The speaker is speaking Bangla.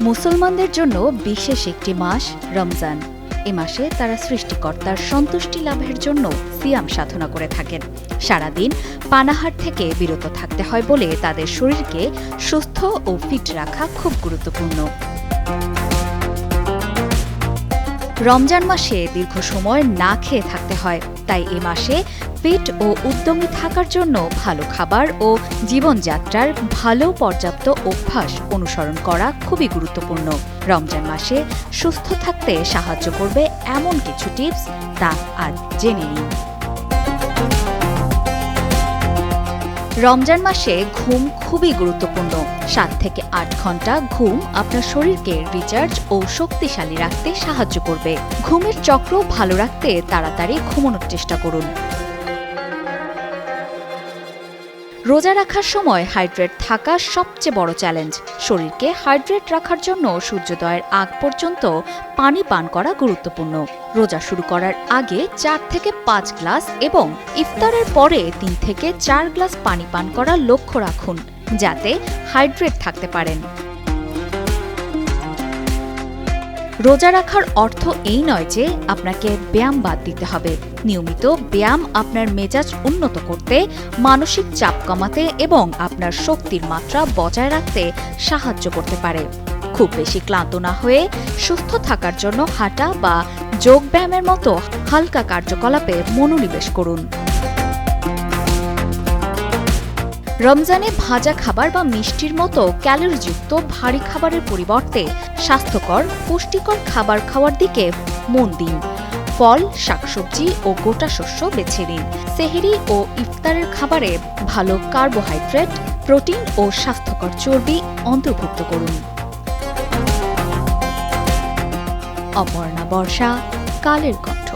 মুসলমানদের জন্য বিশেষ একটি মাস রমজান। এ মাসে তারা সৃষ্টিকর্তার সন্তুষ্টি লাভের জন্য সিয়াম সাধনা করে থাকেন। সারাদিন পানাহার থেকে বিরত থাকতে হয় বলে তাদের শরীরকে সুস্থ ও ফিট রাখা খুব গুরুত্বপূর্ণ। রমজান মাসে দীর্ঘ সময় না খেয়ে থাকতে হয়। তাই এ মাসে ফিট ও উদ্যমী থাকার জন্য ভালো খাবার ও জীবনযাত্রার ভালো পর্যাপ্ত অভ্যাস অনুসরণ করা খুবই গুরুত্বপূর্ণ। রমজান মাসে সুস্থ থাকতে সাহায্য করবে এমন কিছু টিপস তা আজ জেনে নিন। রমজান মাসে ঘুম খুবই গুরুত্বপূর্ণ। সাত থেকে আট ঘণ্টা ঘুম আপনার শরীরকে রিচার্জ ও শক্তিশালী রাখতে সাহায্য করবে। ঘুমের চক্র ভালো রাখতে তাড়াতাড়ি ঘুমানোর চেষ্টা করুন। রোজা রাখার সময় হাইড্রেট থাকা সবচেয়ে বড় চ্যালেঞ্জ। শরীরকে হাইড্রেট রাখার জন্য সূর্যোদয়ের আগ পর্যন্ত পানি পান করা গুরুত্বপূর্ণ। রোজা শুরু করার আগে চার থেকে পাঁচ গ্লাস এবং ইফতারের পরে তিন থেকে চার গ্লাস পানি পান করার লক্ষ্য রাখুন, যাতে হাইড্রেট থাকতে পারেন। রোজা রাখার অর্থ এই নয় যে আপনাকে ব্যায়াম বাদ দিতে হবে। নিয়মিত ব্যায়াম আপনার মেজাজ উন্নত করতে, মানসিক চাপ কমাতে এবং আপনার শক্তির মাত্রা বজায় রাখতে সাহায্য করতে পারে। খুব বেশি ক্লান্ত না হয়ে সুস্থ থাকার জন্য হাঁটা বা যোগ ব্যায়ামের মতো হালকা কার্যকলাপে মনোনিবেশ করুন। রমজানে ভাজা খাবার বা মিষ্টির মতো ক্যালোরিযুক্ত ভারী খাবারের পরিবর্তে স্বাস্থ্যকর, পুষ্টিকর খাবার খাওয়ার দিকে মন দিন। ফল, শাকসবজি ও গোটা শস্য বেছে নিন। সেহেরি ও ইফতারের খাবারে ভালো কার্বোহাইড্রেট, প্রোটিন ও স্বাস্থ্যকর চর্বি অন্তর্ভুক্ত করুন। অপর্ণা বর্ষা, কালের কণ্ঠ।